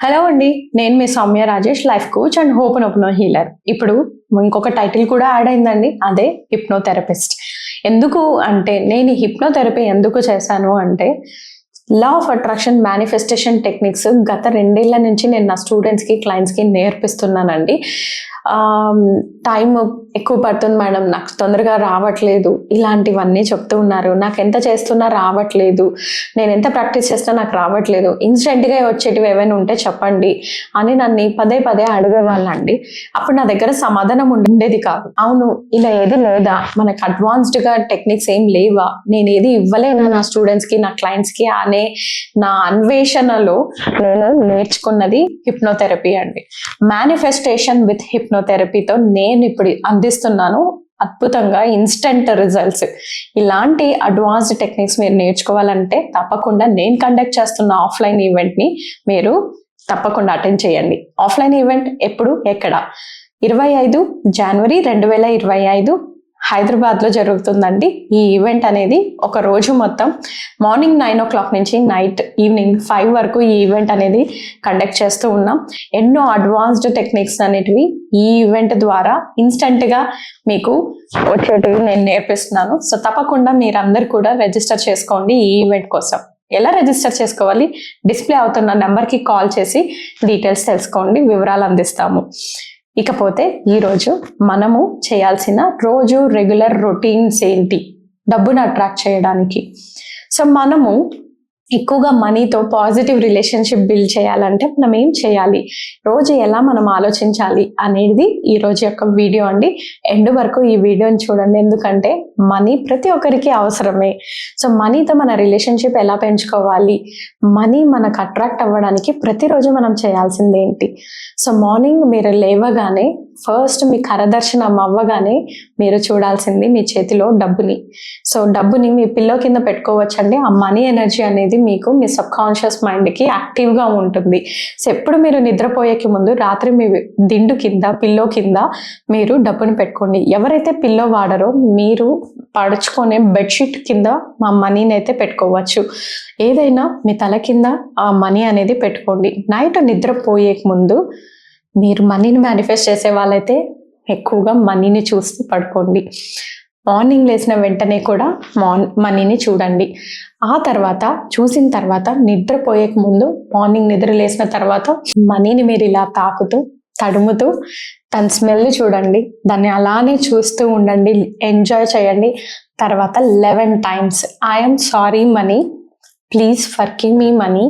Hello అండి నేను మీ Soumya Rajesh life coach and hope and healer ఇప్పుడు ఇంకొక టైటిల్ కూడా యాడ్ అయిందండి అదే హిప్నోథెరపిస్ట్ ఎందుకు అంటే నేను హిప్నోథెరపీ ఎందుకు చేశాను అంటే law of attraction manifestation techniques గత రెండేళ్ళ నుంచి నేను నా స్టూడెంట్స్కి క్లయింట్స్కి నేర్పిస్తున్నానండి. టైం ఎక్కువ పడుతుంది మేడం. నాకు తొందరగా రావట్లేదు. ఇలాంటివన్నీ చెప్తూ ఉన్నారు. నాకు ఎంత చేస్తున్నా రావట్లేదు. నేను ఎంత ప్రాక్టీస్ చేస్తున్నా నాకు రావట్లేదు. ఇన్స్టెంట్గా వచ్చేటివి ఏమైనా ఉంటే చెప్పండి అని నన్ను పదే పదే అడిగేవాళ్ళండి. అప్పుడు నా దగ్గర సమాధానం ఉండేది కాదు. అవును ఇలా ఏది లేదా? మనకు అడ్వాన్స్డ్గా టెక్నిక్స్ ఏం లేవా? నేను ఏది ఇవ్వలేనా నా స్టూడెంట్స్కి నా క్లయింట్స్కి అనే నా అన్వేషణలో నేను నేర్చుకున్నది హిప్నోథెరపీ అండి. మేనిఫెస్టేషన్ విత్ హిప్ హిప్నోథెరపీతో నేను ఇప్పుడు అందిస్తున్నాను అద్భుతంగా ఇన్స్టెంట్ రిజల్ట్స్ ఇలాంటి అడ్వాన్స్డ్ టెక్నిక్స్ మీరు నేర్చుకోవాలంటే తప్పకుండా నేను కండక్ట్ చేస్తున్న ఆఫ్లైన్ ఈవెంట్ని మీరు తప్పకుండా అటెండ్ చేయండి. ఆఫ్లైన్ ఈవెంట్ ఎప్పుడు? ఎక్కడ? ఇరవై ఐదు జనవరి రెండు వేల ఇరవై ఐదు హైదరాబాద్లో జరుగుతుందండి. ఈ ఈవెంట్ అనేది ఒక రోజు మొత్తం మార్నింగ్ నైన్ ఓ క్లాక్ నుంచి నైట్ ఈవినింగ్ ఫైవ్ వరకు ఈ ఈవెంట్ అనేది కండక్ట్ చేస్తూ ఉన్నాం. ఎన్నో అడ్వాన్స్డ్ టెక్నిక్స్ అనేటివి ఈ ఈవెంట్ ద్వారా ఇన్స్టెంట్గా మీకు వచ్చేటివి నేను నేర్పిస్తున్నాను. సో తప్పకుండా మీరందరూ కూడా రిజిస్టర్ చేసుకోండి ఈ ఈవెంట్ కోసం. ఎలా రిజిస్టర్ చేసుకోవాలి? డిస్ప్లే అవుతున్న నెంబర్కి కాల్ చేసి డీటెయిల్స్ తెలుసుకోండి వివరాలు అందిస్తాము. ఇకపోతే ఈరోజు మనము చేయాల్సిన రోజు రెగ్యులర్ రొటీన్స్ ఏంటి? డబ్బును అట్రాక్ట్ చేయడానికి. సో మనము ఎక్కువగా మనీతో పాజిటివ్ రిలేషన్షిప్ బిల్డ్ చేయాలంటే మనం ఏం చేయాలి? రోజు ఎలా మనం ఆలోచించాలి అనేది ఈ రోజు యొక్క వీడియో అండి. ఎండ్ వరకు ఈ వీడియోని చూడండి. ఎందుకంటే మనీ ప్రతి ఒక్కరికి అవసరమే. సో మనీతో మన రిలేషన్షిప్ ఎలా పెంచుకోవాలి? మనీ మనకు అట్రాక్ట్ అవ్వడానికి ప్రతిరోజు మనం చేయాల్సింది ఏంటి? సో మార్నింగ్ మీరు లేవగానే ఫస్ట్ మీ కరదర్శనం అవ్వగానే మీరు చూడాల్సింది మీ చేతిలో డబ్బుని. సో డబ్బుని మీ పిల్లో కింద పెట్టుకోవచ్చండి. ఆ మనీ ఎనర్జీ అనేది మీకు మీ సబ్ కాన్షియస్ మైండ్కి యాక్టివ్గా ఉంటుంది. సో ఎప్పుడు మీరు నిద్రపోయేకి ముందు రాత్రి మీ దిండు కింద పిల్లో కింద మీరు డబ్బుని పెట్టుకోండి. ఎవరైతే పిల్లో వాడరో మీరు పడుచుకునే బెడ్షీట్ కింద మా మనీని అయితే పెట్టుకోవచ్చు. ఏదైనా మీ తల కింద ఆ మనీ అనేది పెట్టుకోండి. నైట్ నిద్రపోయే ముందు మీరు మనీని మేనిఫెస్ట్ చేసే వాళ్ళైతే ఎక్కువగా మనీని చూస్తూ పడుకోండి. మార్నింగ్ లేచిన వెంటనే కూడా మార్ మనీని చూడండి. ఆ తర్వాత చూసిన తర్వాత నిద్రపోయేక ముందు మార్నింగ్ నిద్ర లేచిన తర్వాత మనీని మీరు ఇలా తాకుతూ తడుముతూ తన స్మెల్ చూడండి. దాన్ని అలానే చూస్తూ ఉండండి. ఎంజాయ్ చేయండి. తర్వాత eleven times I'm sorry money please forgiving me money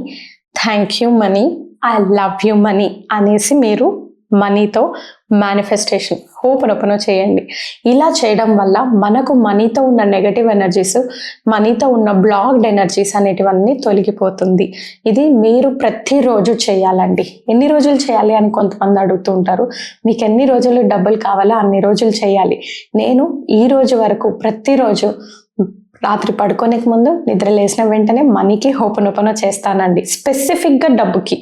thank you money I love you money అనేసి మీరు మనీతో మేనిఫెస్టేషన్ ఓపెన్ చేయండి. ఇలా చేయడం వల్ల మనకు మనీతో ఉన్న నెగటివ్ ఎనర్జీస్ మనీతో ఉన్న బ్లాక్డ్ ఎనర్జీస్ అనేటివన్నీ తొలగిపోతుంది. ఇది మీరు ప్రతిరోజు చేయాలండి. ఎన్ని రోజులు చేయాలి అని కొంతమంది అడుగుతూ ఉంటారు. మీకు ఎన్ని రోజులు డబ్బులు కావాలో అన్ని రోజులు చేయాలి. నేను ఈ రోజు వరకు ప్రతిరోజు రాత్రి పడుకోనికి ముందు నిద్ర లేచిన వెంటనే మనీకి హోపనోపన చేస్తానండి. స్పెసిఫిక్గా డబ్బుకి.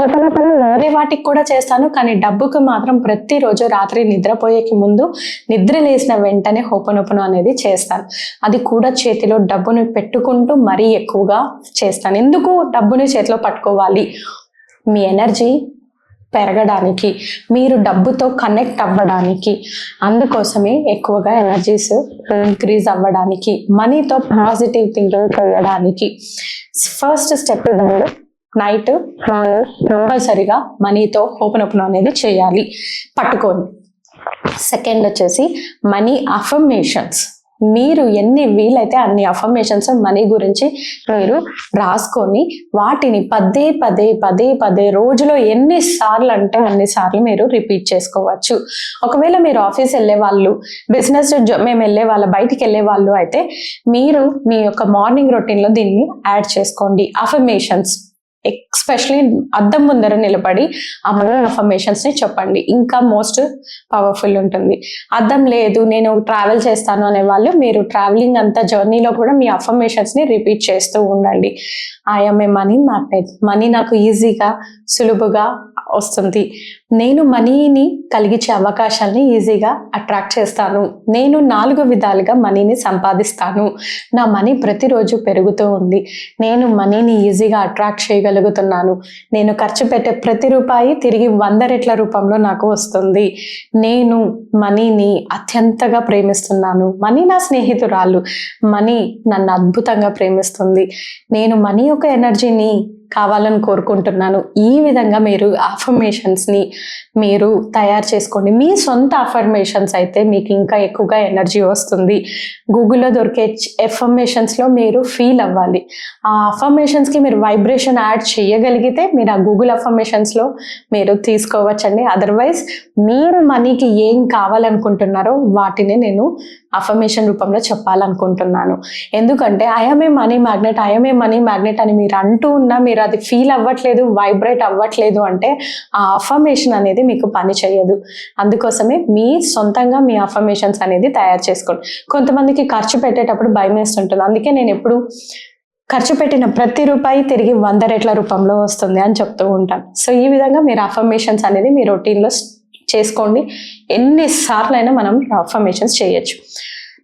హోపనోపన వేరే వాటికి కూడా చేస్తాను కానీ డబ్బుకి మాత్రం ప్రతిరోజు రాత్రి నిద్రపోయేకి ముందు నిద్ర లేచిన వెంటనే హోపనోపన అనేది చేస్తాను. అది కూడా చేతిలో డబ్బును పెట్టుకుంటూ మరీ ఎక్కువగా చేస్తాను. ఎందుకు డబ్బుని చేతిలో పట్టుకోవాలి? మీ ఎనర్జీ పెరగడానికి మీరు డబ్బుతో కనెక్ట్ అవ్వడానికి అందుకోసమే ఎక్కువగా ఎనర్జీస్ ఇంక్రీజ్ అవ్వడానికి మనీతో పాజిటివ్ థింకింగ్ చేయడానికి ఫస్ట్ స్టెప్ ఇదండి నైట్ కంపల్సరిగా మనీతో ఓపెన్ ఓపెన్ అనేది చేయాలి. పట్టుకొని సెకండ్ వచ్చేసి మనీ అఫర్మేషన్స్ మీరు ఎన్ని వీలైతే అన్ని అఫర్మేషన్స్ మనీ గురించి మీరు రాసుకొని వాటిని పదే పదే పదే పదే రోజులో ఎన్ని సార్లు అంటే అన్ని సార్లు మీరు రిపీట్ చేసుకోవచ్చు. ఒకవేళ మీరు ఆఫీస్ వెళ్ళే వాళ్ళు బిజినెస్ మేము వెళ్ళే వాళ్ళ బయటికి వెళ్ళే వాళ్ళు అయితే మీరు మీ యొక్క మార్నింగ్ రొటీన్లో దీన్ని యాడ్ చేసుకోండి. అఫర్మేషన్స్ ఎక్స్పెషలీ అద్దం ముందర నిలబడి ఆ మనీ అఫర్మేషన్స్ని చెప్పండి. ఇంకా మోస్ట్ పవర్ఫుల్ ఉంటుంది. అద్దం లేదు నేను ట్రావెల్ చేస్తాను అనే వాళ్ళు మీరు ట్రావెలింగ్ అంత జర్నీలో కూడా మీ అఫర్మేషన్స్ని రిపీట్ చేస్తూ ఉండండి. I'm a money magnet money నాకు ఈజీగా సులువుగా వస్తుంది. నేను మనీని కలిగించే అవకాశాలని ఈజీగా అట్రాక్ట్ చేస్తాను. నేను నాలుగు విధాలుగా మనీని సంపాదిస్తాను. నా మనీ ప్రతిరోజు పెరుగుతూ ఉంది. నేను మనీని ఈజీగా అట్రాక్ట్ చేయగలుగుతున్నాను. నేను ఖర్చు పెట్టే ప్రతి రూపాయి తిరిగి వంద రెట్ల రూపంలో నాకు వస్తుంది. నేను మనీని అత్యంతగా ప్రేమిస్తున్నాను. మనీ నా స్నేహితురాలు. మనీ నన్ను అద్భుతంగా ప్రేమిస్తుంది. నేను మనీ యొక్క ఎనర్జీని కావాలని కోరుకుంటున్నాను. ఈ విధంగా మీరు అఫర్మేషన్స్ని మీరు తయారు చేసుకోండి. మీ సొంత అఫర్మేషన్స్ అయితే మీకు ఇంకా ఎక్కువగా ఎనర్జీ వస్తుంది. గూగుల్లో దొరికే ఎఫర్మేషన్స్లో మీరు ఫీల్ అవ్వాలి. ఆ అఫర్మేషన్స్కి మీరు వైబ్రేషన్ యాడ్ చేయగలిగితే మీరు ఆ గూగుల్ అఫర్మేషన్స్లో మీరు తీసుకోవచ్చండి. అదర్వైజ్ మీరు మనీకి ఏం కావాలనుకుంటున్నారో వాటిని నేను అఫర్మేషన్ రూపంలో చెప్పాలనుకుంటున్నాను. ఎందుకంటే I'm a a money magnet I'm a money magnet అని మీరు అంటూ ఉన్నా మీరు అది ఫీల్ అవ్వట్లేదు వైబ్రేట్ అవ్వట్లేదు అంటే ఆ అఫర్మేషన్ అనేది మీకు పని చేయదు. అందుకోసమే మీ సొంతంగా మీ అఫర్మేషన్స్ అనేది తయారు చేసుకోండి. కొంతమందికి ఖర్చు పెట్టేటప్పుడు భయం వేస్తుంటుంది. అందుకే నేను ఎప్పుడు ఖర్చు పెట్టిన ప్రతి రూపాయి తిరిగి వంద రెట్ల రూపంలో వస్తుంది అని చెప్తూ ఉంటాను. సో ఈ విధంగా మీరు అఫర్మేషన్స్ అనేది మీ రొటీన్లో చేసుకోండి. ఎన్నిసార్లు అయినా మనం అఫర్మేషన్స్ చేయొచ్చు.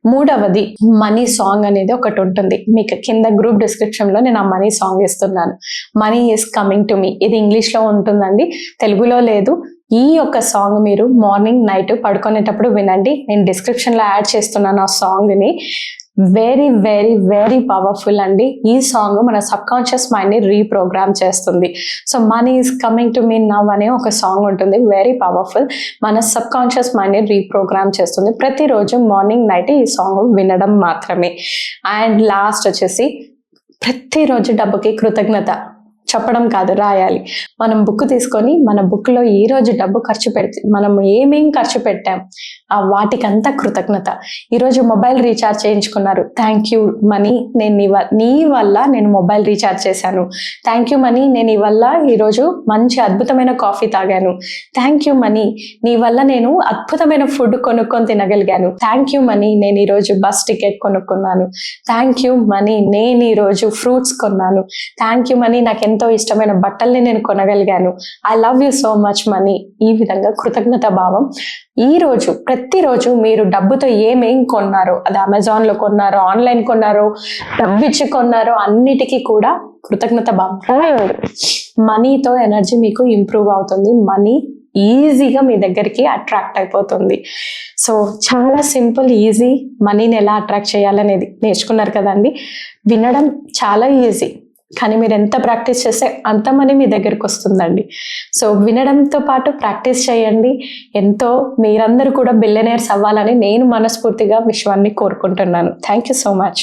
మూడవది మనీ సాంగ్ అనేది ఒకటి ఉంటుంది. మీకు కింద గ్రూప్ డిస్క్రిప్షన్లో నేను ఆ మనీ సాంగ్ ఇస్తున్నాను money is coming to me ఇది ఇంగ్లీష్లో ఉంటుందండి. తెలుగులో లేదు. ఈ యొక్క సాంగ్ మీరు మార్నింగ్ నైట్ పడుకునేటప్పుడు వినండి. నేను డిస్క్రిప్షన్లో యాడ్ చేస్తున్నాను ఆ సాంగ్ని వెరీ వెరీ వెరీ పవర్ఫుల్ అండి. ఈ సాంగ్ మన సబ్ కాన్షియస్ మైండ్ని రీప్రోగ్రామ్ చేస్తుంది. So money is coming to me now అనే ఒక సాంగ్ ఉంటుంది. వెరీ పవర్ఫుల్ మన సబ్ కాన్షియస్ మైండ్ని రీప్రోగ్రామ్ చేస్తుంది. ప్రతిరోజు మార్నింగ్ నైట్ ఈ సాంగ్ వినడం మాత్రమే. అండ్ లాస్ట్ వచ్చేసి ప్రతిరోజు డబ్బుకి కృతజ్ఞత. చెప్పడం కాదు రాయాలి. మనం బుక్ తీసుకొని మన బుక్లో ఈ రోజు డబ్బు ఖర్చు పెడితే మనం ఏమేం ఖర్చు పెట్టాం ఆ వాటికంతా కృతజ్ఞత. ఈరోజు మొబైల్ రీఛార్జ్ చేయించుకున్నారు. Thank you money. నేను నీ నీ వల్ల నేను మొబైల్ రీఛార్జ్ చేశాను. Thank you money. నేను ఈ వల్ల ఈరోజు మంచి అద్భుతమైన కాఫీ తాగాను. Thank you money. నీ వల్ల నేను అద్భుతమైన ఫుడ్ కొనుక్కొని తినగలిగాను. Thank you money. నేను ఈరోజు బస్ టికెట్ కొనుక్కున్నాను. Thank you money. నేను ఈరోజు ఫ్రూట్స్ కొన్నాను. Thank you money. నాకు ఎంత ఎంతో ఇష్టమైన బట్టల్ని నేను కొనగలిగాను. I love you so much money ఈ విధంగా కృతజ్ఞత భావం. ఈ రోజు ప్రతిరోజు మీరు డబ్బుతో ఏమేం కొన్నారో అది అమెజాన్లో కొన్నారో ఆన్లైన్ కొన్నారో డబ్బు ఇచ్చి కొన్నారో అన్నిటికీ కూడా కృతజ్ఞత భావం. మనీతో ఎనర్జీ మీకు ఇంప్రూవ్ అవుతుంది. మనీ ఈజీగా మీ దగ్గరికి అట్రాక్ట్ అయిపోతుంది. సో చాలా సింపుల్ ఈజీ మనీని ఎలా అట్రాక్ట్ చేయాలనేది నేర్చుకున్నారు కదండి. వినడం చాలా ఈజీ కానీ మీరు ఎంత ప్రాక్టీస్ చేస్తే అంత మనీ మీ దగ్గరికి వస్తుందండి. సో వినడంతో పాటు ప్రాక్టీస్ చేయండి. ఎంతో మీరందరూ కూడా బిల్లనేర్స్ అవ్వాలని నేను మనస్ఫూర్తిగా విశ్వాన్ని కోరుకుంటున్నాను. Thank you so much